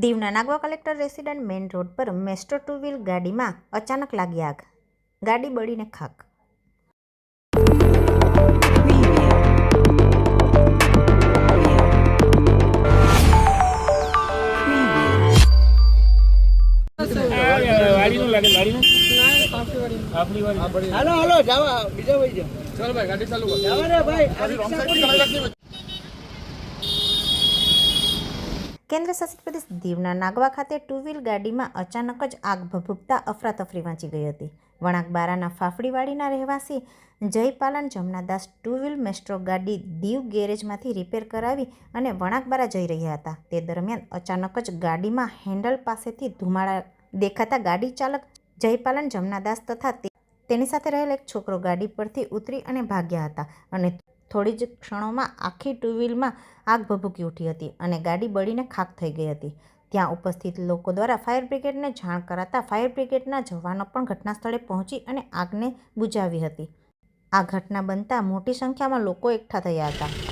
દીવના Nagwa collector resident main road પર Maestro two wheel ગાડીમાં અચાનક લાગી આગ. ગાડી બળીને ખાક. હાલો હાલો જાવા બીજા ભાઈ ચાલો ભાઈ ગાડી ચાલુ કર. ભાઈ આ કેન્દ્ર શાસિત પ્રદેશ દીવના નાગવા ખાતે ટુ વ્હીલ ગાડીમાં અચાનક જ આગ ભભૂકતા અફરાતફરી વાંચી ગઈ હતી. વણાકબારાના ફાફડીવાડીના રહેવાસી Jaypalan Jamnadas two wheel Maestro ગાડી દીવ ગેરેજમાંથી રિપેર કરાવી અને વણાકબારા જઈ રહ્યા હતા. તે દરમિયાન અચાનક જ ગાડીમાં હેન્ડલ પાસેથી ધુમાડા દેખાતા ગાડી ચાલક જયપાલન જમનાદાસ તથા તેની સાથે રહેલ એક છોકરો ગાડી પરથી ઉતરી અને ભાગ્યા હતા અને થોડી જ ક્ષણોમાં આખી ટુ વ્હીલમાં આગ ભભૂકી ઉઠી હતી અને ગાડી બળીને ખાક થઈ ગઈ હતી. ત્યાં ઉપસ્થિત લોકો દ્વારા ફાયર બ્રિગેડને જાણ કરાતા ફાયર બ્રિગેડના જવાનો પણ ઘટના સ્થળે પહોંચી અને આગને બુઝાવી હતી. આ ઘટના બનતા મોટી સંખ્યામાં લોકો એકઠા થયા હતા.